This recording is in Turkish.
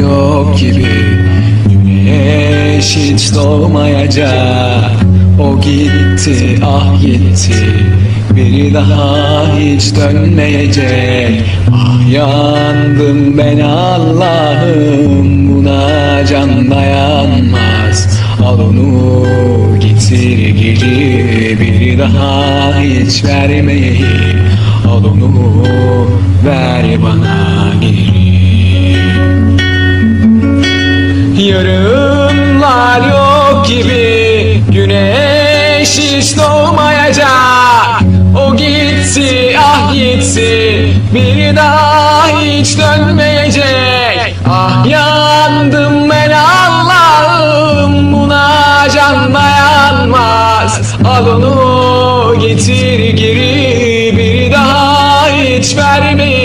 yok gibi. Güneş hiç doğmayacak. O gitti ah gitti. Biri daha hiç dönmeyecek. Ah yandım ben Allah'ım. Buna can dayanmaz. Al onu getir geri Biri daha hiç vermeyi. Al onu Yarınlar yok gibi. Güneş hiç doğmayacak. O gitti ah gitti Bir daha hiç dönmeyecek. Ah yandım ben Allah'ım. Buna can dayanmaz. Al onu getir geri. Bir daha hiç vermeyin